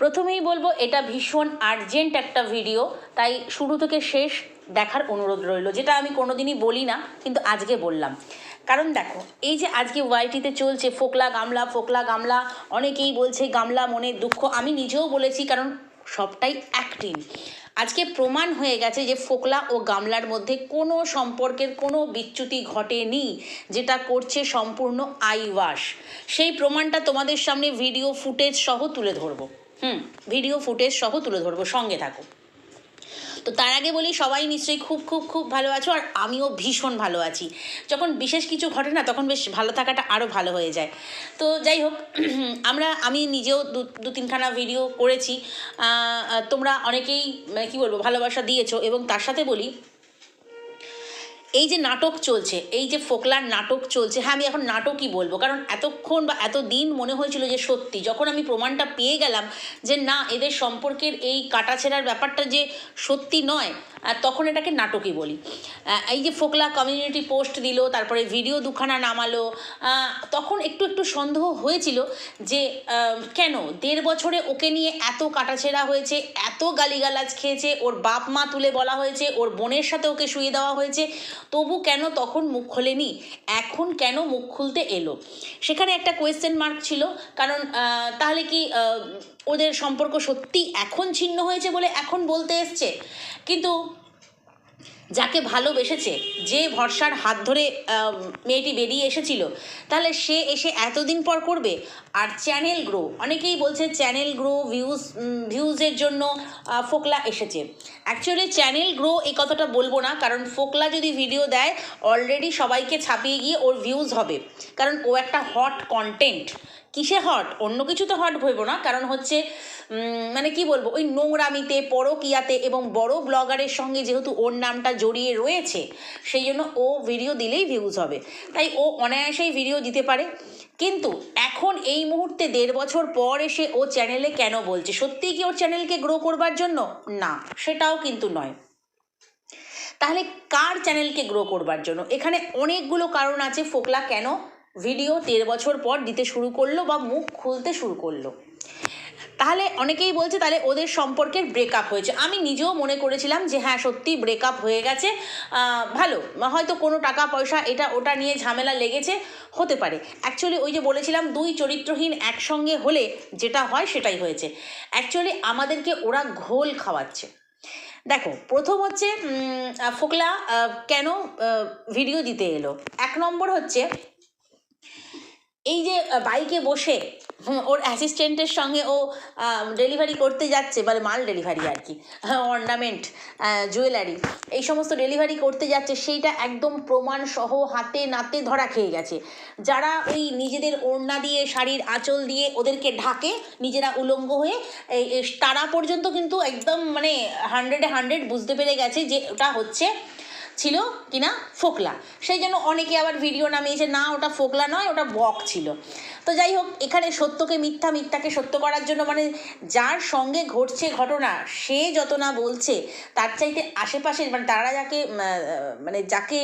প্রথমেই বলব, এটা ভীষণ আর্জেন্ট একটা ভিডিও তাই শুরু থেকে শেষ দেখার অনুরোধ রইল, যেটা আমি কোনোদিনই বলি না, কিন্তু আজকে বললাম। কারণ দেখো, এই যে আজকে ওয়াইটিতে চলছে, ফোকলা গামলা ফোকলা গামলা, অনেকেই বলছে গামলা মনের দুঃখ, আমি নিজেও বলেছি, কারণ সবটাই অ্যাক্টিং আজকে প্রমাণ হয়ে গেছে যে ফোকলা ও গামলার মধ্যে কোনো সম্পর্কের কোনো বিচ্যুতি ঘটেনি, যেটা করছে সম্পূর্ণ আই ওয়াশ। সেই প্রমাণটা তোমাদের সামনে ভিডিও ফুটেজ সহ তুলে ধরবো। হুম ভিডিও ফুটেজ সহ তুলে ধরবো, সঙ্গে থাকো। তো তার আগে বলি, সবাই নিশ্চয়ই খুব খুব খুব ভালো আছো, আর আমিও ভীষণ ভালো আছি। যখন বিশেষ কিছু ঘটে না, তখন বেশ ভালো থাকাটা আরও ভালো হয়ে যায়। তো যাই হোক, আমরা, আমি নিজেও দু দু তিনখানা ভিডিও করেছি। তোমরা অনেকেই মানে কী বলব, ভালোবাসা দিয়েছ, এবং তার সাথে বলি এই যে নাটক চলছে, এই যে ফোকলার নাটক চলছে হ্যাঁ আমি এখন নাটকই বলব, কারণ এতক্ষণ বা এত দিন মনে হয়েছিল যে সত্যি, যখন আমি প্রমাণটা পেয়ে গেলাম যে না, এদের সম্পর্কের এই কাটাছেড়ার ব্যাপারটা যে সত্যি নয় তখন এটাকে নাটকই বলি। এই যে ফোকলা কমিউনিটি পোস্ট দিল, তারপরে ভিডিও দুখানা নামালো তখন একটু একটু সন্দেহ হয়েছিল যে কেন? দেড় বছরে ওকে নিয়ে এত কাটাছেড়া হয়েছে, এত গালিগালাজ খেয়েছে, ওর বাপ মা তুলে বলা হয়েছে, ওর বোনের সাথে ওকে শুয়ে দেওয়া হয়েছে তবু কেন তখন মুখ খোলেনি? এখন কেন মুখ খুলতে এলো? সেখানে একটা কোয়েশ্চেন মার্ক ছিল, কারণ তাহলে কি ওদের সম্পর্ক সত্যি এখন ছিন্ন হয়েছে বলে এখন বলতে এসছে? কিন্তু যাকে ভালোবেসেছে, যে ভরসার হাত ধরে মেয়েটি বেরিয়ে এসেছিল, তাহলে সে এসে এতদিন পর করবে? আর চ্যানেল গ্রো, অনেকেই বলছে চ্যানেল গ্রো, ভিউজ ভিউজের জন্য ফোকলা এসেছে। অ্যাকচুয়ালি চ্যানেল গ্রো এই কথাটা বলব না, কারণ ফোকলা যদি ভিডিও দেয় অলরেডি সবাইকে ছাপিয়ে গিয়ে ওর ভিউজ হবে। কারণ ও একটা হট কন্টেন্ট কিসে হট অন্য কিছু তো হট ভইব না, কারণ হচ্ছে মানে কি বলব, ওই নোংরামিতে, পরকিয়াতে এবং বড় ব্লগারের সঙ্গে যেহেতু ওর নামটা জড়িয়ে রয়েছে, সেই জন্য ও ভিডিও দিলেই ভিউজ হবে। তাই ও অনায়াসেই ভিডিও দিতে পারে। কিন্তু এখন এই মুহূর্তে দেড় বছর পর এসে ও চ্যানেলে কেন বলছে? সত্যিই কি ওর চ্যানেলকে গ্রো করবার জন্য? না, সেটাও কিন্তু নয়। তাহলে কার চ্যানেলকে গ্রো করবার জন্য? এখানে অনেকগুলো কারণ আছে। ফোকলা কেন? ভিডিও দেড় বছর পর দিতে শুরু করল বা মুখ খুলতে শুরু করল। তাহলে অনেকেই বলছে তাহলে ওদের সম্পর্কের ব্রেকআপ হয়েছে। আমি নিজেও মনে করেছিলাম যে হ্যাঁ সত্যি ব্রেকআপ হয়ে গেছে। ভালো, হয়তো কোনো টাকা, পয়সা এটা ওটা নিয়ে ঝামেলা লেগেছে, হতে পারে। অ্যাকচুয়ালি ওই যে বলেছিলাম, দুই চরিত্রহীন একসঙ্গে হলে যেটা হয় সেটাই হয়েছে। অ্যাকচুয়ালি আমাদেরকে ওরা ঘোল খাওয়াচ্ছে। দেখো, প্রথম হচ্ছে ফোকলা কেন ভিডিও দিতে এলো? এক নম্বর হচ্ছে, এই যে বাইকে বসে ওর অ্যাসিস্ট্যান্টের সঙ্গে ও ডেলিভারি করতে যাচ্ছে মানে মাল ডেলিভারি আর কি অর্নামেন্ট জুয়েলারি এই সমস্ত ডেলিভারি করতে যাচ্ছে, সেইটা একদম প্রমাণ সহ হাতে নাতে ধরা খেয়ে গেছে। যারা ওই নিজেদের ওড়না দিয়ে, শাড়ির আঁচল দিয়ে ওদেরকে ঢাকে, নিজেরা উলঙ্গ হয়ে এই তারা পর্যন্ত কিন্তু একদম মানে হান্ড্রেডে হান্ড্রেড বুঝতে পেরে গেছে যে ওটা হচ্ছে ছিল কিনা ফোকলা। সেই জন্য অনেকে আবার ভিডিও নামিয়েছে, না, ওটা ফোকলা নয়, ওটা বক ছিল। তো যাই হোক, এখানে সত্যকে মিথ্যা, মিথ্যাকে সত্য করার জন্য মানে যার সঙ্গে ঘটছে ঘটনা, সে যত না বলছে, তার চাইতে আশেপাশে মানে তারা যাকে মানে যাকে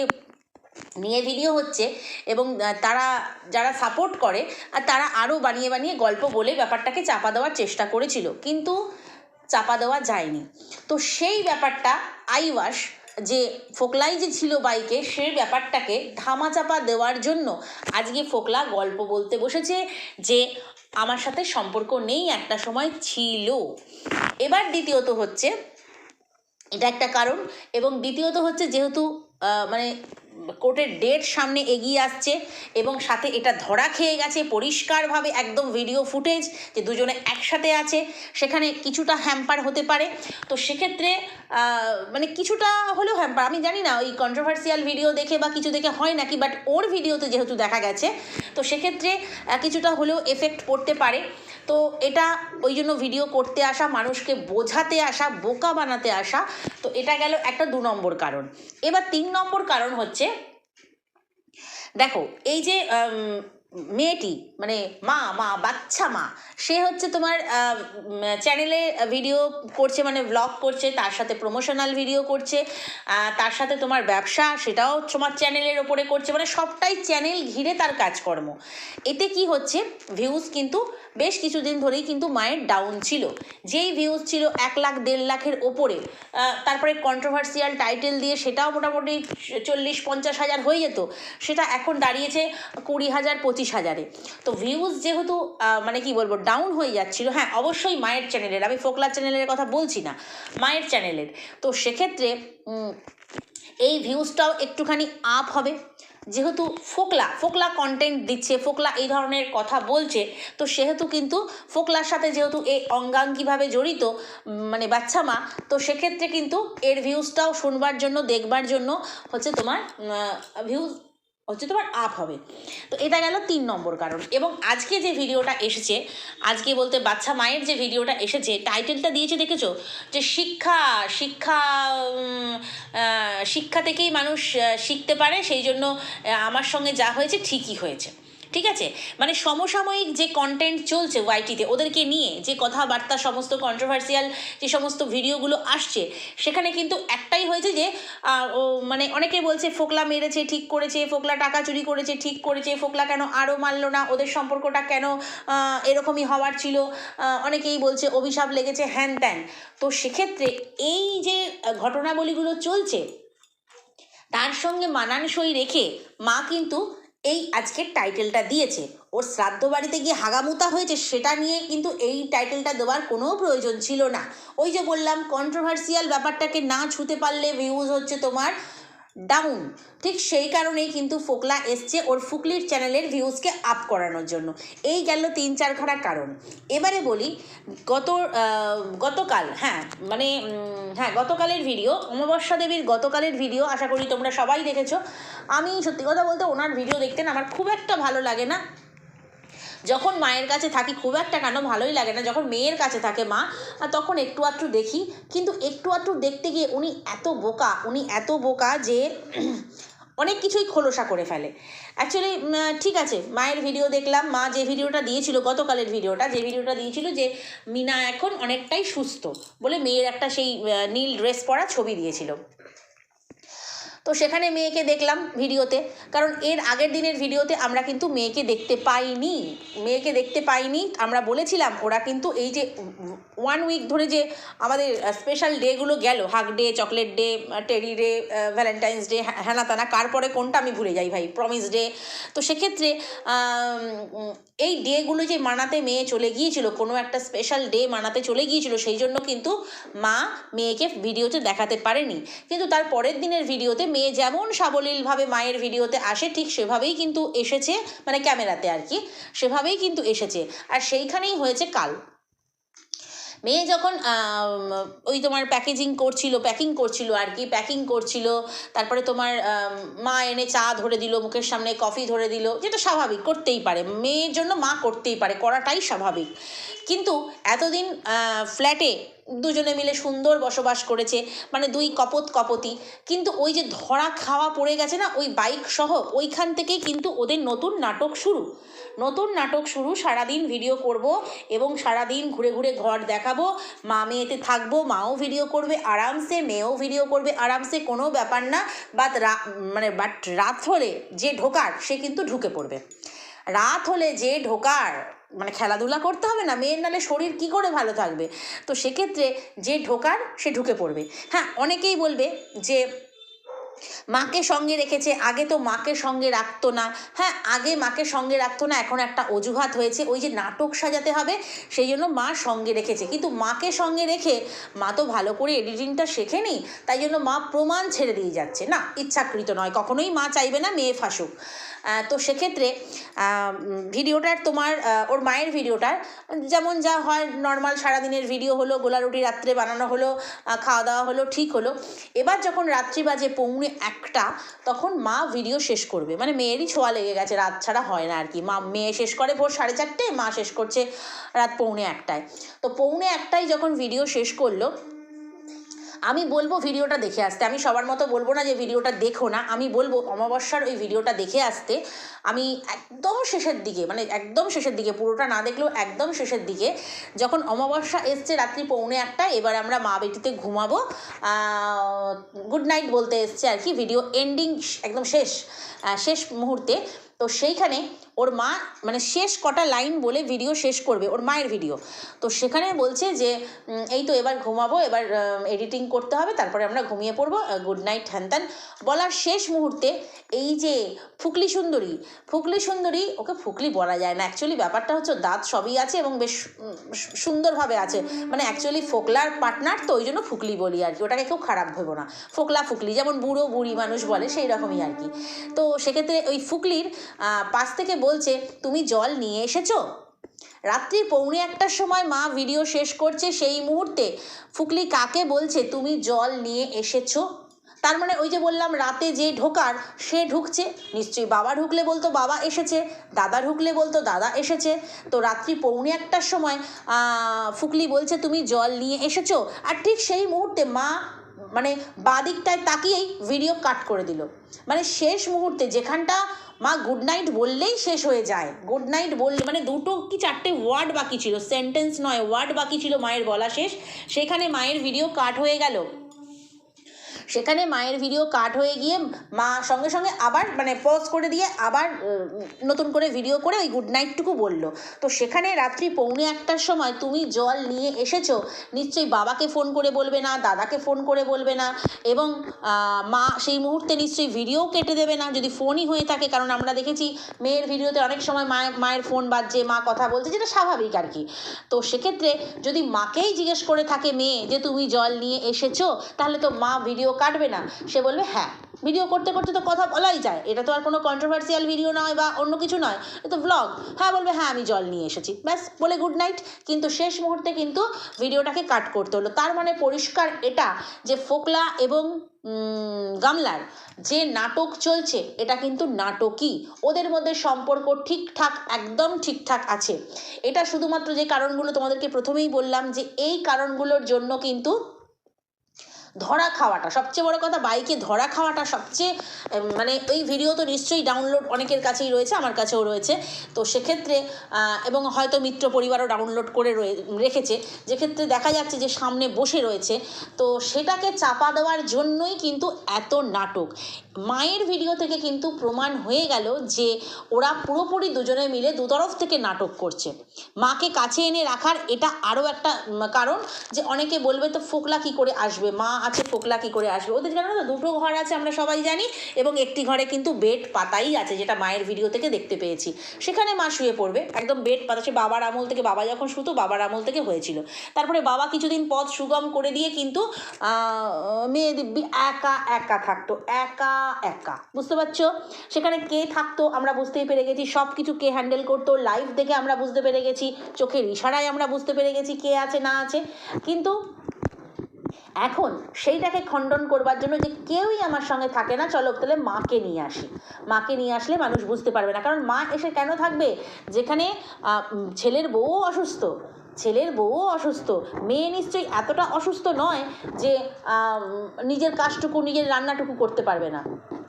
নিয়ে ভিডিও হচ্ছে এবং তারা যারা সাপোর্ট করে, আর তারা আরও বানিয়ে বানিয়ে গল্প বলে ব্যাপারটাকে চাপা দেওয়ার চেষ্টা করেছিল। কিন্তু চাপা দেওয়া যায়নি। তো সেই ব্যাপারটা আই ওয়াশ যে ফোকলাই যে ছিল বাইকে, সে ব্যাপারটাকে ধামাচাপা দেওয়ার জন্য আজকে ফোকলা গল্প বলতে বসেছে যে আমার সাথে সম্পর্ক নেই একটা সময় ছিল। এবার দ্বিতীয়ত হচ্ছে, এটা একটা কারণ, এবং দ্বিতীয়ত হচ্ছে যেহেতু মানে কোর্টের ডেট সামনে এগিয়ে আসছে এবং সাথে এটা ধরা খেয়ে গেছে পরিষ্কারভাবে একদম ভিডিও ফুটেজ যে দুজনে একসাথে আছে, সেখানে কিছুটা হ্যাম্পার হতে পারে। তো সেক্ষেত্রে মানে কিছুটা হলেও হ্যাম্পার আমি জানি না, ওই কন্ট্রোভার্সিয়াল ভিডিও দেখে বা কিছু দেখে হয় নাকি বাট ওর ভিডিওতে যেহেতু দেখা গেছে, তো সেক্ষেত্রে কিছুটা হলেও এফেক্ট পড়তে পারে। তো এটা ওই জন্য ভিডিও করতে আসা, মানুষকে বোঝাতে আসা, বোকা বানাতে আসা, তো এটা গেল একটা দু নম্বর কারণ। এবার তিন নম্বর কারণ হচ্ছে, দেখো, এই যে মেয়েটি মানে মা মা, বাচ্চা মা, সে হচ্ছে তোমার চ্যানেলে ভিডিও করছে মানে ব্লগ করছে, তার সাথে প্রমোশনাল ভিডিও করছে তার সাথে তোমার ব্যবসা, সেটাও তোমার চ্যানেলের ওপরে করছে মানে সবটাই চ্যানেল ঘিরে তার কাজকর্ম। এতে কি হচ্ছে ভিউজ কিন্তু বেশ কিছুদিন ধরেই কিন্তু মায়ের ডাউন ছিল। যেই ভিউজ ছিল এক লাখ, দেড় লাখের ওপরে তারপরে কন্ট্রোভার্সিয়াল টাইটেল দিয়ে সেটাও মোটামুটি চল্লিশ, পঞ্চাশ হাজার হয়ে যেত, সেটা এখন দাঁড়িয়েছে কুড়ি হাজার, পঁচিশ হাজারে। তো ভিউজ যেহেতু মানে কি বলব ডাউন হয়ে যাচ্ছিল হ্যাঁ অবশ্যই মায়ের চ্যানেলের আমি ফোকলা চ্যানেলের কথা বলছি না, মায়ের চ্যানেলের তো সেক্ষেত্রে এই ভিউজটাও একটুখানি আপ হবে। যেহেতু ফোকলা ফোকলা কন্টেন্ট দিচ্ছে, ফোকলা এই ধরনের কথা বলছে, তো সেহেতু কিন্তু ফোকলার সাথে যেহেতু এই অঙ্গাঙ্গিভাবে জড়িত মানে বাচ্চা মা, তো সেক্ষেত্রে কিন্তু এর ভিউজটাও শুনবার জন্য, দেখবার জন্য হচ্ছে তোমার ভিউজ হচ্ছে তোমার আপ হবে। তো এটা গেল তিন নম্বর কারণ। এবং আজকে যে ভিডিওটা এসেছে, আজকে বলতে বাচ্চা মায়ের যে ভিডিওটা এসেছে টাইটেলটা দিয়েছে দেখেছ? যে শিক্ষা শিক্ষা শিক্ষা থেকেই মানুষ শিখতে পারে, সেই জন্য আমার সঙ্গে যা হয়েছে ঠিকই হয়েছে। ঠিক আছে? মানে সমসাময়িক যে কন্টেন্ট চলছে ওয়াইটিতে ওদেরকে নিয়ে যে কথাবার্তা, সমস্ত কন্ট্রোভার্সিয়াল যে সমস্ত ভিডিওগুলো আসছে, সেখানে কিন্তু একটাই হয়েছে যে মানে অনেকে বলছে ফোকলা মেরেছে, ঠিক করেছে, ফোকলা টাকা চুরি করেছে, ঠিক করেছে, ফোকলা কেন আরও মানলো না, ওদের সম্পর্কটা কেন এরকমই হওয়ার ছিল অনেকেই বলছে অভিশাপ লেগেছে, হ্যান ত্যান। তো সেক্ষেত্রে এই যে ঘটনাবলীগুলো চলছে, তার সঙ্গে মানানসই রেখে মা কিন্তু এই আজকের টাইটেলটা দিয়েছে। ওর শ্রাদ্ধ বাড়িতে গিয়ে হাগামুতা হয়েছে, সেটা নিয়ে কিন্তু এই টাইটেলটা দেওয়ার কোনো প্রয়োজন ছিল না। ওই যে বললাম কন্ট্রোভার্সিয়াল ব্যাপারটাকে না ছুতে পারলে ভিউজ হচ্ছে তোমার ডাউন ঠিক সেই কারণেই কিন্তু ফোকলা এসছে ওর ফুকলির চ্যানেলের ভিউজকে আপ করানোর জন্য। এই গেল তিন চার চারখানা কারণ। এবারে বলি, গত গতকাল হ্যাঁ মানে হ্যাঁ গতকালের ভিডিও অমাবস্যা দেবীর গতকালের ভিডিও আশা করি তোমরা সবাই দেখেছ। আমি সত্যি কথা বলতে ওনার ভিডিও দেখতেন আমার খুব একটা ভালো লাগে না। যখন মায়ের কাছে থাকি, খুব একটা কেন ভালোই লাগে না। যখন মেয়ের কাছে থাকে মা তখন একটু আধটু দেখি। কিন্তু একটু আধটু দেখতে গিয়ে উনি এত বোকা, উনি এত বোকা যে অনেক কিছুই খোলসা করে ফেলে। অ্যাকচুয়ালি ঠিক আছে, মায়ের ভিডিও দেখলাম। মা যে ভিডিওটা দিয়েছিল, গতকালের ভিডিওটা যে ভিডিওটা দিয়েছিল যে মিনা এখন অনেকটাই সুস্থ বলে মেয়ের একটা সেই নীল ড্রেস পরা ছবি দিয়েছিল। তো সেখানে মেয়েকে দেখলাম ভিডিওতে। কারণ এর আগের দিনের ভিডিওতে আমরা কিন্তু মেয়েকে দেখতে পাইনি। মেয়েকে দেখতে পাইনি, আমরা বলেছিলাম, ওরা কিন্তু এই যে ওয়ান উইক ধরে যে আমাদের স্পেশাল ডেগুলো গেল hug day chocolate day teddy day valentine's day হ্যানা তানা কার পরে কোনটা আমি ভুলে যাই ভাই প্রমিস ডে তো সেক্ষেত্রে এই ডেগুলো যে মানাতে মেয়ে চলে গিয়েছিল, কোনো একটা স্পেশাল ডে মানাতে চলে গিয়েছিল, সেই জন্য কিন্তু মা মেয়েকে ভিডিওতে দেখাতে পারেনি। কিন্তু তার পরের দিনের ভিডিওতে মেয়ে যেমন সাবলীলভাবে মায়ের ভিডিওতে আসে, ঠিক সেভাবেই কিন্তু এসেছে মানে ক্যামেরাতে আর কি, সেভাবেই কিন্তু এসেছে। আর সেইখানেই হয়েছে কাল। মেয়ে যখন ওই তোমার প্যাকেজিং করছিল প্যাকিং করছিল আর কি প্যাকিং করছিল, তারপরে তোমার মা এনে চা ধরে দিল, মুখের সামনে কফি ধরে দিল, যেটা স্বাভাবিক, করতেই পারে। মেয়ের জন্য মা করতেই পারে, করাটাই স্বাভাবিক। কিন্তু এতদিন ফ্ল্যাটে দুজনে মিলে সুন্দর বসবাস করেছে মানে দুই কপত কপতি, কিন্তু ওই যে ধরা খাওয়া পড়ে গেছে না, ওই বাইক সহ, ওইখান থেকেই কিন্তু ওদের নতুন নাটক শুরু। নতুন নাটক শুরু, সারাদিন ভিডিও করব এবং সারাদিন ঘুরে ঘুরে ঘর দেখাবো। মা মেয়েতে থাকব, মাও ভিডিও করবে, আরামসে মেয়েও ভিডিও করবে। আরামসে কোনো ব্যাপার না বাট মানে বাট রাত হলে যে ঢোকার, সে কিন্তু ঢুকে পড়বে। রাত হলে যে ঢোকার মানে খেলাধুলা করতে হবে না, মেয়ের নালে শরীর কি করে ভালো থাকবে? তো সেক্ষেত্রে যে ঢোকার, সে ঢুকে পড়বে। হ্যাঁ অনেকেই বলবে যে মাকে সঙ্গে রেখেছে, আগে তো মাকে সঙ্গে রাখতো না। হ্যাঁ আগে মাকে সঙ্গে রাখতো না, এখন একটা অজুহাত হয়েছে, ওই যে নাটক সাজাতে হবে, সেই জন্য মা সঙ্গে রেখেছে। কিন্তু মাকে সঙ্গে রেখে মা তো ভালো করে এডিটিংটা শেখেনি, তাই জন্য মা প্রমাণ ছেড়ে দিয়ে যাচ্ছে। না, ইচ্ছাকৃত নয়, কখনোই মা চাইবে না মেয়ে ফাঁসুক। তো সেক্ষেত্রে ভিডিওটার তোমার ওর মায়ের ভিডিওটার, যেমন যা হয় নর্মাল সারাদিনের ভিডিও হলো গোলা রুটি রাত্রে বানানো হলো খাওয়া দাওয়া হলো, ঠিক হলো। এবার যখন রাত্রি বাজে পৌনে একটা, তখন মা ভিডিও শেষ করবে। মানে মেয়েরই ছোঁয়া লেগে গেছে, রাত ছাড়া হয় না আর কি। মা, মেয়ে শেষ করে ভোর সাড়ে চারটে, মা শেষ করছে রাত পৌনে একটায়। তো পৌনে একটায় যখন ভিডিও শেষ করল আমি বলব ভিডিওটা দেখে আসতে। আমি সবার মতো বলব না যে ভিডিওটা দেখো না। আমি বলব অমাবস্যার ওই ভিডিওটা দেখে আসতে। আমি একদম শেষের দিকে মানে একদম শেষের দিকে, পুরোটা না দেখলেও একদম শেষের দিকে, যখন অমাবস্যা এসছে রাত্রি পৌনে একটা এবার আমরা মা বেটিতে ঘুমাবো। গুড নাইট বলতে এসছে আর কি। ভিডিও এন্ডিং একদম শেষ শেষ মুহূর্তে। তো সেইখানে ওর মা মানে শেষ কটা লাইন বলে ভিডিও শেষ করবে, ওর মায়ের ভিডিও তো সেখানে বলছে যে এই তো এবার ঘুমাবো, এবার এডিটিং করতে হবে, তারপরে আমরা ঘুমিয়ে পড়ব গুড নাইট হ্যান ত্যান। বলার শেষ মুহূর্তে এই যে ফুকলি সুন্দরী ফুকলি সুন্দরী, ওকে ফুকলি বলা যায় না। অ্যাকচুয়ালি ব্যাপারটা হচ্ছে দাঁত সবই আছে এবং বেশ সুন্দরভাবে আছে। মানে অ্যাকচুয়ালি ফোকলার পার্টনার তো ওই জন্য ফুকলি বলি আর কি, ওটাকে কেউ খারাপ ভেবো না। ফোকলা ফুকলি, যেমন বুড়ো বুড়ি মানুষ বলে সেই রকমই আর কি। তো সেক্ষেত্রে ওই ফুকলির পাশ থেকে বলছে, তুমি জল নিয়ে এসেছ? রাত্রি পৌনে একটার সময় মা ভিডিও শেষ করছে সেই মুহূর্তে। ফুকলি কাকে বলছে, তুমি জল নিয়ে এসেছ? তার মানে ওই যে বললাম, রাতে যে ঢোকার, সে ঢুকছে। নিশ্চয়ই বাবা ঢুকলে বলতো, বাবা এসেছে। দাদা ঢুকলে বলতো, দাদা এসেছে। তো রাত্রি পৌনে একটার সময় ফুকলি বলছে, তুমি জল নিয়ে এসেছ? আর ঠিক সেই মুহূর্তে মা মানে বাদিকটায় তাকিয়েই ভিডিও কাট করে দিল। মানে শেষ মুহূর্তে যেখানটা মা গুড নাইট বললেই শেষ হয়ে যায়। গুড নাইট বললে মানে দুটো কি চারটে ওয়ার্ড বাকি ছিল। সেন্টেন্স নয় ওয়ার্ড বাকি ছিল মায়ের বলা শেষ। সেখানে মায়ের ভিডিও কাট হয়ে গেল। সেখানে মায়ের ভিডিও কাট হয়ে গিয়ে মা সঙ্গে সঙ্গে আবার মানে পজ করে দিয়ে আবার নতুন করে ভিডিও করে ওই গুড নাইটটুকু বলল। তো সেখানে রাত্রি পৌনে একটার সময় তুমি জল নিয়ে এসেছ, নিশ্চয়ই বাবাকে ফোন করে বলবে না, দাদাকে ফোন করে বলবে না এবং মা সেই মুহূর্তে নিশ্চয়ই ভিডিও কেটে দেবে না, যদি ফোনই হয়ে থাকে। কারণ আমরা দেখেছি মেয়ের ভিডিওতে অনেক সময় মায়ের মায়ের ফোন বাজছে, মা কথা বলছে, যেটা স্বাভাবিক আর কি। তো সেক্ষেত্রে যদি মাকেই জিজ্ঞেস করে থাকে মেয়ে যে তুমি জল নিয়ে এসেছ, তাহলে তো মা ভিডিও কাটবে না। সে বলবে হ্যাঁ ভিডিও করতে করতে তো কথা বলাই যায়। এটা তো আর কোনো কন্ট্রোভার্সিয়াল ভিডিও নয় বা অন্য কিছু নয়। এটা তো ব্লগ হ্যাঁ বলবে হ্যাঁ আমি জল নিয়ে এসেছি। ব্যাস, বলে গুড নাইট কিন্তু শেষ মুহূর্তে কিন্তু ভিডিওটাকে কাট করতে হলো। তার মানে পরিষ্কার এটা যে ফোকলা এবং গামলার যে নাটক চলছে, এটা কিন্তু নাটকই। ওদের মধ্যে সম্পর্ক ঠিকঠাক, একদম ঠিকঠাক আছে। এটা শুধুমাত্র যে কারণগুলো তোমাদেরকে প্রথমেই বললাম যে এই কারণগুলোর জন্য কিন্তু ধরা খাওয়াটা, সবচেয়ে বড় কথা বাইকে ধরা খাওয়াটা সবচেয়ে মানে এই ভিডিও তো নিশ্চয়ই ডাউনলোড অনেকের কাছেই রয়েছে, আমার কাছেও রয়েছে। তো সেক্ষেত্রে এবং হয়তো মিত্র পরিবারও ডাউনলোড করে রেখেছে। যেক্ষেত্রে দেখা যাচ্ছে যে সামনে বসে রয়েছে, তো সেটাকে চাপা দেওয়ার জন্যই কিন্তু এত নাটক। মায়ের ভিডিও থেকে কিন্তু প্রমাণ হয়ে গেল যে ওরা পুরোপুরি দুজনে মিলে দুতরফ থেকে নাটক করছে। মাকে কাছে এনে রাখার এটা আরও একটা কারণ যে অনেকে বলবে তো ফোকলা কি করে আসবে? মা আছে, ফোকলা কি করে আসবে? ওদের জানো তো, দুটো ঘর আছে, আমরা সবাই জানি, এবং একটি ঘরে কিন্তু বেড পাতাই আছে, যেটা মায়ের ভিডিও থেকে দেখতে পেয়েছি। সেখানে মা শুয়ে পড়বে, একদম বেড পাতা, সে বাবার আমল থেকে, বাবা যখন শুতো, বাবার আমল থেকে হয়েছিল। তারপরে বাবা কিছুদিন পথ সুগম করে দিয়ে কিন্তু মেয়ে দিব্যি একা একা থাকতো, একা একা। বুঝতে পারছ? সেখানে কে থাকতো, আমরা বুঝতেই পেরে গেছি। সব কিছু কে হ্যান্ডেল করতো লাইভ দেখে আমরা বুঝতে পেরে গেছি। চোখের ইশারায় আমরা বুঝতে পেরে গেছি কে আছে, না আছে। কিন্তু এখন সেইটাকে খণ্ডন করবার জন্য যে কেউই আমার সঙ্গে থাকে না, চলো তাহলে মাকে নিয়ে আসি। মাকে নিয়ে আসলে মানুষ বুঝতে পারবে না। কারণ মা এসে কেন থাকবে? যেখানে ছেলের বউ অসুস্থ। ছেলের বউও অসুস্থ। মেয়ে নিশ্চয়ই এতটা অসুস্থ নয় যে নিজের কাজটুকু, নিজের রান্নাটুকু করতে পারবে না।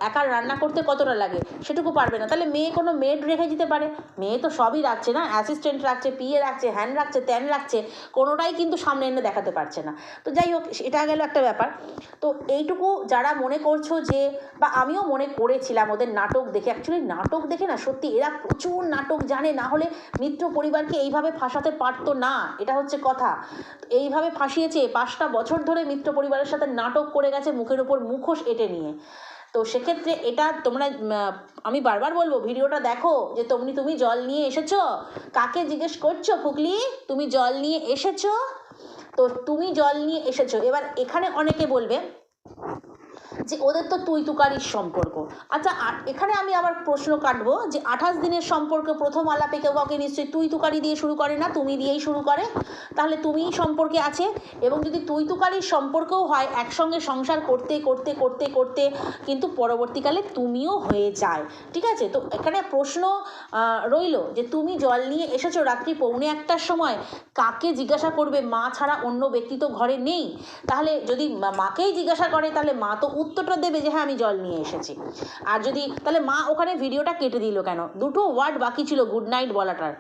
একা রান্না করতে কতটা লাগে সেটুকু পারবে না। তাহলে মেয়ে কোনো মেড রেখে দিতে পারে। মেয়ে তো সবই রাখছে না। অ্যাসিস্ট্যান্ট রাখছে পিএ রাখছে হ্যান রাখছে, ত্যান রাখছে, কোনোটাই কিন্তু সামনে এনে দেখাতে পারছে না। তো যাই হোক, এটা গেল একটা ব্যাপার। তো এইটুকু যারা মনে করছ যে, বা আমিও মনে করেছিলাম ওদের নাটক দেখে। অ্যাকচুয়ালি নাটক দেখে না, সত্যি এরা প্রচুর নাটক জানে। না হলে মিত্র পরিবারকে এইভাবে ফাঁসাতে পারতো না। এটা হচ্ছে কথা। এইভাবে ফাঁসিয়েছে পাঁচটা বছর ধরে মিত্র পরিবারের সাথে নাটক করে গেছে মুখের ওপর মুখোশ এঁটে নিয়ে। তো সেক্ষেত্রে এটা তোমরা আমি বারবার বলব, ভিডিওটা দেখো যে তুমি তুমি জল নিয়ে এসেছ? কাকে জিজ্ঞেস করছ ফুকলি? তুমি জল নিয়ে এসেছ? তো তুমি জল নিয়ে এসেছ। এবার এখানে অনেকে বলবে যে ওদের তো তুই তুকারির সম্পর্ক। আচ্ছা এখানে আমি আবার প্রশ্ন কাটবো যে আঠাশ দিনের সম্পর্ক প্রথম আলাপে কেউ কাউকে নিশ্চয়ই তুই তুকারি দিয়ে শুরু করে না, তুমি দিয়েই শুরু করে। তাহলে তুমিই সম্পর্কে আছে এবং যদি তুই তুকারির সম্পর্কও হয় একসঙ্গে সংসার করতে করতে করতে করতে, কিন্তু পরবর্তীকালে তুমিও হয়ে যায়। ঠিক আছে? তো এখানে প্রশ্ন রইল যে তুমি জল নিয়ে এসেছ রাত্রি পৌনে একটার সময়, কাকে জিজ্ঞাসা করবে মা ছাড়া অন্য ব্যক্তি তো ঘরে নেই? তাহলে যদি মাকেই জিজ্ঞাসা করে তাহলে মা তো উত্তরটা দেবে যে হ্যাঁ আমি জল নিয়ে এসেছি। আর যদি, তাহলে মা ওখানে ভিডিওটা কেটে দিল কেন? দুটো ওয়ার্ড বাকি ছিল গুড নাইট বলাটার।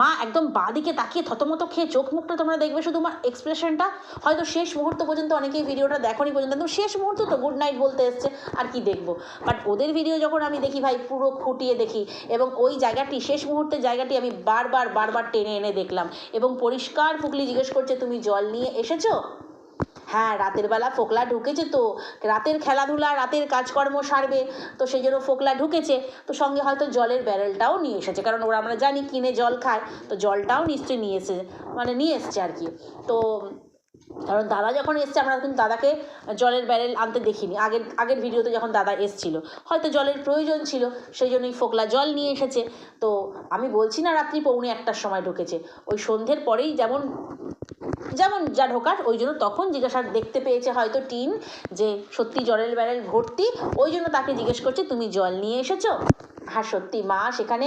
মা একদম বাঁদিকে তাকিয়ে থতমত খেয়ে চোখ মুখটা তোমরা দেখবে শুধু মা এক্সপ্রেশনটা হয়তো শেষ মুহূর্ত পর্যন্ত অনেকেই ভিডিওটা দেখনি পর্যন্ত একদম শেষ মুহূর্ত তো গুড নাইট বলতে এসছে, আর কি দেখব। বাট ওদের ভিডিও যখন আমি দেখি ভাই, পুরো খুঁটিয়ে দেখি, এবং ওই জায়গাটি, শেষ মুহূর্তের জায়গাটি আমি বারবার বারবার টেনে এনে দেখলাম, এবং পরিষ্কার ফুকলি জিজ্ঞেস করছে, তুমি জল নিয়ে এসেছ? হ্যাঁ রাতের বেলা ফোকলা ঢুকেছে তো। রাতের খেলাধুলা, রাতের কাজকর্ম সারবে, তো সেই জন্য ফোকলা ঢুকেছে। তো সঙ্গে হয়তো জলের ব্যারেলটাও নিয়ে এসেছে, কারণ ওরা আমরা জানি কিনে জল খায়, তো জলটাও নিশ্চয়ই নিয়ে এসে মানে নিয়ে এসছে আর কি। তো কারণ দাদা যখন এসছে, আমরা কিন্তু দাদাকে জলের ব্যারেল আনতে দেখিনি। আগের আগের ভিডিওতে যখন দাদা এসছিল, হয়তো জলের প্রয়োজন ছিল, সেই জন্যই ফোকলা জল নিয়ে এসেছে। তো আমি বলছি না, রাত্রি পৌনে একটার সময় ঢুকেছে। ওই সন্ধ্যের পরেই যেমন যেমন যা ঢোকার, ওই জন্য তখন জিজ্ঞাসা দেখতে পেয়েছে হয়তো টিন যে সত্যি জলের ব্যারেল ভর্তি, ওই জন্য তাকে জিজ্ঞেস করছে, তুমি জল নিয়ে এসেছ? হ্যাঁ সত্যি মা, সেখানে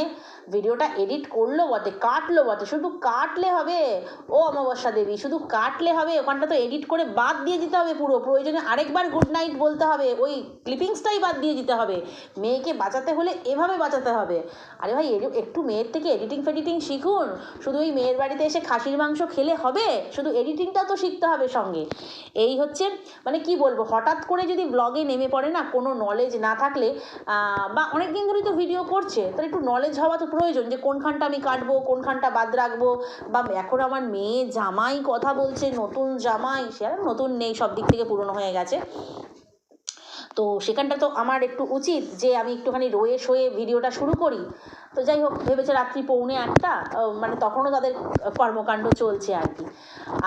ভিডিওটা এডিট করল বটে, কাটলো বটে, শুধু কাটলে হবে। ও অমাবস্যা দেবী, শুধু কাটলে হবে, ওখানটা তো এডিট করে বাদ দিয়ে দিতে হবে পুরো, প্রয়োজনে আরেকবার গুড নাইট বলতে হবে, ওই ক্লিপিংসটাই বাদ দিয়ে দিতে হবে। মেয়েকে বাঁচাতে হলে এভাবে বাঁচাতে হবে। আরে ভাই একটু মেয়ের থেকে এডিটিং ফেডিটিং শিখুন, শুধু ওই মেয়ের বাড়িতে এসে খাসির মাংস খেলে হবে? শুধু এডিটিংটা তো শিখতে হবে সঙ্গে। এই হচ্ছে মানে কি বলব, হঠাৎ করে যদি ব্লগে নেমে পড়ে না, কোনো নলেজ না থাকলে বা অনেক দিন ধরেই তো ভিডিও করছে তার একটু নলেজ হওয়া তো প্রয়োজন যে কোনখানটা আমি কাটবো, কোনখানটা বাদ রাখব। বা এখন আমার মেয়ে জামাই কথা বলছে, নতুন জামাই, সে আর নতুন নেই, সব দিক থেকে পুরনো হয়ে গেছে। তো সেখানটা তো আমার একটু উচিত যে আমি একটুখানি রয়ে শোয়ে ভিডিওটা শুরু করি। তো যাই হোক, ভেবেছে রাত্রি পৌনে একটা মানে তখনও তাদের কর্মকাণ্ড চলছে আর কি।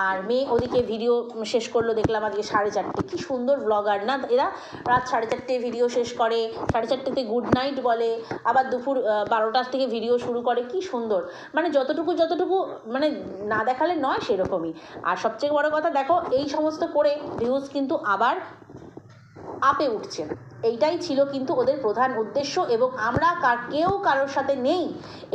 আর মেয়ে ওদিকে ভিডিও শেষ করল, দেখলাম আজকে সাড়ে চারটে। কি সুন্দর ব্লগার না এরা? রাত সাড়ে চারটে ভিডিও শেষ করে, সাড়ে চারটেতে গুড নাইট বলে, আবার দুপুর বারোটার থেকে ভিডিও শুরু করে, কি সুন্দর। মানে যতটুকু যতটুকু মানে না দেখালে নয় সেরকমই। আর সবচেয়ে বড় কথা, দেখো, এই সমস্ত করে ভিউজ কিন্তু আবার আপে উঠছে এইটাই ছিল কিন্তু ওদের প্রধান উদ্দেশ্য এবং আমরা কার, কেউ কারোর সাথে নেই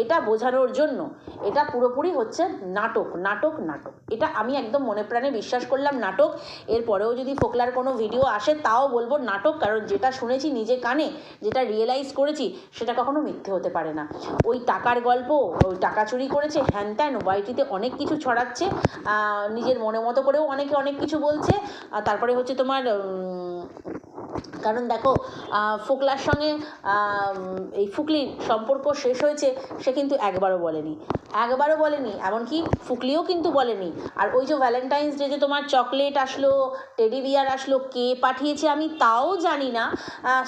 এটা বোঝানোর জন্য। এটা পুরোপুরি হচ্ছে নাটক নাটক নাটক। এটা আমি একদম মনে প্রাণে বিশ্বাস করলাম নাটক। এরপরেও যদি ফোকলার কোনো ভিডিও আসে তাও বলব নাটক, কারণ যেটা শুনেছি নিজে কানে, যেটা রিয়েলাইজ করেছি, সেটা কখনো মিথ্যে হতে পারে না। ওই টাকার গল্প, ওই টাকা চুরি করেছে, হ্যান ত্যান, ওয়াইটিতে অনেক কিছু ছড়াচ্ছে নিজের মনে মতো করেও অনেকে অনেক কিছু বলছে। তারপরে হচ্ছে তোমার কারণ দেখো ফোকলার সঙ্গে এই ফুকলির সম্পর্ক শেষ হয়েছে, সে কিন্তু একবারও বলেনি। একবারও বলেনি, এমনকি ফুকলিও কিন্তু বলেনি। আর ওই যে ভ্যালেন্টাইন্স ডে যে তোমার চকলেট আসলো টেডি বিয়ার আসলো, কে পাঠিয়েছে আমি তাও জানি না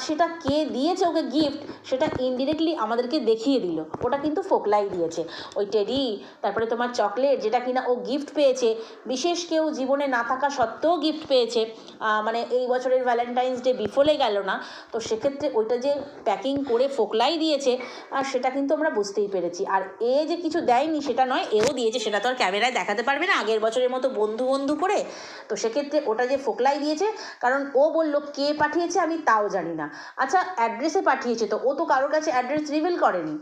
সেটা কে দিয়েছে ওকে গিফট সেটা ইনডিরেক্টলি আমাদেরকে দেখিয়ে দিল। ওটা কিন্তু ফোকলাই দিয়েছে। ওই টেডি তারপরে তোমার চকলেট যেটা কিনা ও গিফট পেয়েছে, বিশেষ কেউ জীবনে না থাকা সত্ত্বেও গিফট পেয়েছে মানে এই বছরের ভ্যালেন্টাইন্স ডে বিফলে গেল না। তো সেক্ষেত্রে ওইটা যে প্যাকিং করে ফোকলাই দিয়েছে আর সেটা কিন্তু আমরা বুঝতেই পেরেছি। আর এ যে কিছু দেয়নি, সেটা নয়, এও দিয়েছে। সেটা তো আর ক্যামেরায় দেখাতে পারবে না আগের বছরের মতো বন্ধু বন্ধু করে। তো সেক্ষেত্রে ওটা যে ফোকলাই দিয়েছে, কারণ ও বলল, কে পাঠিয়েছে আমি তাও জানি না। আচ্ছা অ্যাড্রেসে পাঠিয়েছে, তো ও তো কারোর কাছে অ্যাড্রেস রিভিল করেনি।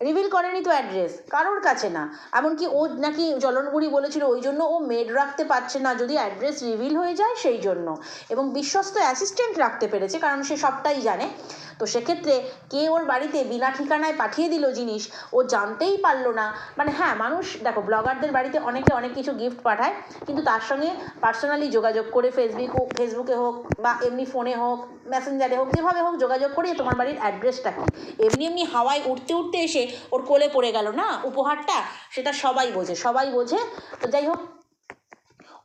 রিভিল করেনি তো অ্যাড্রেস কারোর কাছে না। এমনকি ও নাকি জলনগুড়ি বলেছিল, ওই জন্য ও মেড রাখতে পারছে না, যদি অ্যাড্রেস রিভিল হয়ে যায় সেই জন্য। এবং বিশ্বস্ত অ্যাসিস্ট্যান্ট রাখতে পেরেছে, কারণ সে সবটাই জানে। তো সেক্ষেত্রে কে ওর বাড়িতে বিনা ঠিকানায় পাঠিয়ে দিল জিনিস, ও জানতেই পারল না। মানে হ্যাঁ মানুষ, দেখো, ব্লগারদের বাড়িতে অনেকে অনেক কিছু গিফট পাঠায়, কিন্তু তার সঙ্গে পার্সোনালি যোগাযোগ করে ফেসবুক ফেসবুকে হোক, বা এমনি ফোনে হোক মেসেঞ্জারে হোক, যেভাবে হোক যোগাযোগ করে তোমার বাড়ির অ্যাড্রেসটা কি। এমনি এমনি হাওয়ায় উঠতে উঠতে এসে ওর কোলে পড়ে গেল, না? উপহারটা সেটা সবাই বোঝে সবাই বোঝে। তো যাই হোক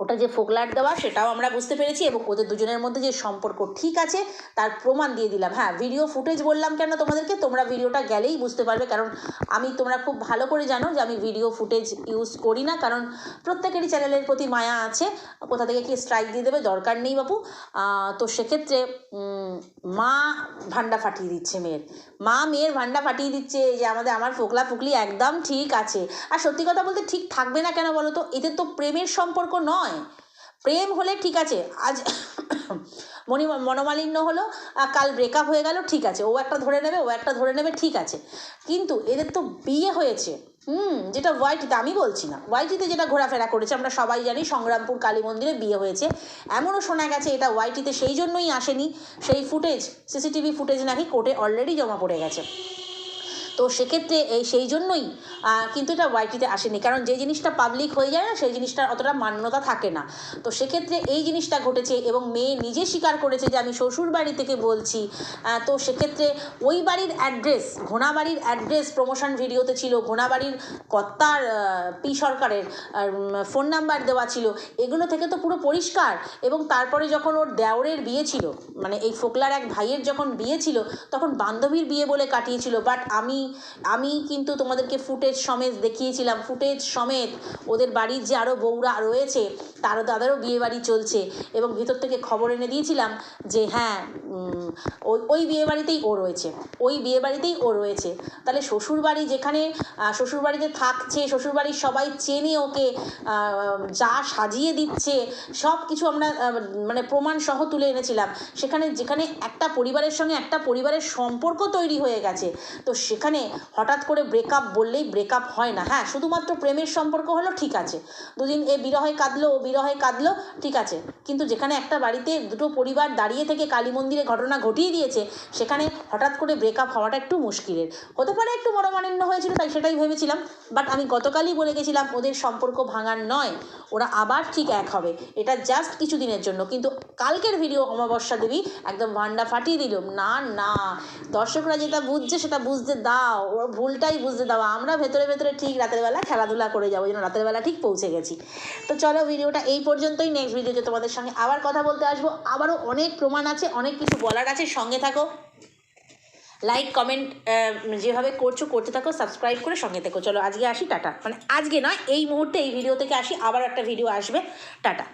ওটা যে ফোকলার দেওয়া সেটাও আমরা বুঝতে পেরেছি এবং ওদের দুজনের মধ্যে যে সম্পর্ক ঠিক আছে তার প্রমাণ দিয়ে দিলাম। হ্যাঁ ভিডিও ফুটেজ বললাম কেন তোমাদেরকে? তোমরা ভিডিওটা গেলেই বুঝতে পারবে কারণ আমি তোমরা খুব ভালো করে জানো যে আমি ভিডিও ফুটেজ ইউজ করি না কারণ প্রত্যেকেরই চ্যানেলের প্রতি মায়া আছে। কোথা থেকে কি স্ট্রাইক দিয়ে দেবে দরকার নেই আহ, তো সেক্ষেত্রে মা ভান্ডা ফাটিয়ে দিচ্ছে মেয়ের। মা মেয়ের ভান্ডা ফাটিয়ে দিচ্ছে যে আমাদের আমার ফোকলা ফুকলি একদম ঠিক আছে। আর সত্যি কথা বলতে ঠিক থাকবে না কেন বলো তো? এদের তো প্রেমের সম্পর্ক নয়। প্রেম হলে ঠিক আছে, আজ মণি মনোমালিন্য হলো, আর কাল ব্রেকআপ হয়ে গেল, ঠিক আছে। ও একটা ধরে নেবে, ও একটা ধরে নেবে, ঠিক আছে। কিন্তু এদের তো বিয়ে হয়েছে, হুম, যেটা ওয়াইটিতে, আমি বলছি না। ওয়াইটিতে যেটা ঘোরাফেরা করেছে, আমরা সবাই জানি, সংগ্রামপুর কালী মন্দিরে বিয়ে হয়েছে। এমনও শোনা গেছে, এটা ওয়াইটিতে সেই জন্যই আসেনি। সেই ফুটেজ সিসিটিভি ফুটেজ নাকি কোর্টে অলরেডি জমা পড়ে গেছে। তো সেক্ষেত্রে এই সেই জন্যই কিন্তু এটা ওয়াইটিতে আসেনি। কারণ যে জিনিসটা পাবলিক হয়ে যায় না, সেই জিনিসটার অতটা মান্যতা থাকে না। তো সেক্ষেত্রে এই জিনিসটা ঘটেছে এবং মেয়ে নিজে স্বীকার করেছে যে আমি শ্বশুর বাড়ি থেকে বলছি। তো সেক্ষেত্রে ওই বাড়ির অ্যাড্রেস ঘোনাবাড়ির অ্যাড্রেস প্রমোশন ভিডিওতে ছিল ঘোনাবাড়ির কর্তার পি সরকারের ফোন নাম্বার দেওয়া ছিল। এগুলো থেকে তো পুরো পরিষ্কার। এবং তারপরে যখন ওর দেওরের বিয়ে ছিল মানে এই ফোকলার এক ভাইয়ের যখন বিয়ে ছিল, তখন বান্ধবীর বিয়ে বলে কাটিয়েছিল। বাট আমি আমি কিন্তু তোমাদেরকে ফুটেজ সমেত দেখিয়েছিলাম। ফুটেজ সমেত ওদের বাড়ির যে আরও বউরা রয়েছে তারও তাদেরও বিয়ে বাড়ি চলছে এবং ভিতর থেকে খবর এনে দিয়েছিলাম যে হ্যাঁ ওই ওই বিয়ে বাড়িতেই ও রয়েছে। ওই বিয়ে বাড়িতেই ও রয়েছে। তাহলে শ্বশুর বাড়ি যেখানে আহ, শ্বশুর বাড়িতে থাকছে শ্বশুর বাড়ির সবাই চেনে ওকে যা সাজিয়ে দিচ্ছে সব কিছু আমরা মানে প্রমাণ সহ তুলে এনেছিলাম। সেখানে যেখানে একটা পরিবারের সঙ্গে একটা পরিবারের সম্পর্ক তৈরি হয়ে গেছে। তো সেখানে হঠাৎ করে ব্রেকআপ বললেই ব্রেকআপ হয় না। হ্যাঁ শুধুমাত্র প্রেমের সম্পর্ক হলো, ঠিক আছে। দুদিন এ বিরহে কাঁদলো, ও বিরহে কাঁদলো, ঠিক আছে। কিন্তু যেখানে একটা বাড়িতে দুটো পরিবার দাঁড়িয়ে থেকে কালী মন্দিরে ঘটনা ঘটিয়ে দিয়েছে, সেখানে হঠাৎ করে ব্রেকআপ হওয়াটা একটু মুশকিলের। হতে পারে একটু মনোমালিন্য হয়েছিল, তাই সেটাই ভেবেছিলাম। বাট আমি গতকালই বলে গেছিলাম, ওদের সম্পর্ক ভাঙার নয়। ওরা আবার ঠিক এক হবে। এটা জাস্ট কিছু দিনের জন্য। কিন্তু কালকের ভিডিও অমাবস্যা দেবী একদম ভান্ডা ফাটিয়ে দিল। না না। দর্শকরা যেটা বুঝছে সেটা বুঝতে দাও। ওর ভুলটাই বুঝতে দাও। আমরা ভেতরে ভেতরে ঠিক রাতের বেলা খেলাধুলা করে যাব। যেন রাতের বেলা ঠিক পৌঁছে গেছি। তো চলো ভিডিওটা এই পর্যন্তই। নেক্সট ভিডিওতে তোমাদের সঙ্গে আবার কথা বলতে আসব। আবারও অনেক প্রমাণ আছে, অনেক কিছু বলার আছে। সঙ্গে থাকো। লাইক কমেন্ট যেভাবে করছ, করতে থাকো সাবস্ক্রাইব করে সঙ্গে থাকো। চলো, আজকে আসি, টাটা। মানে আজকে নয়, এই মুহূর্তে, এই ভিডিও থেকে আসি, আবার একটা ভিডিও আসবে। টাটা।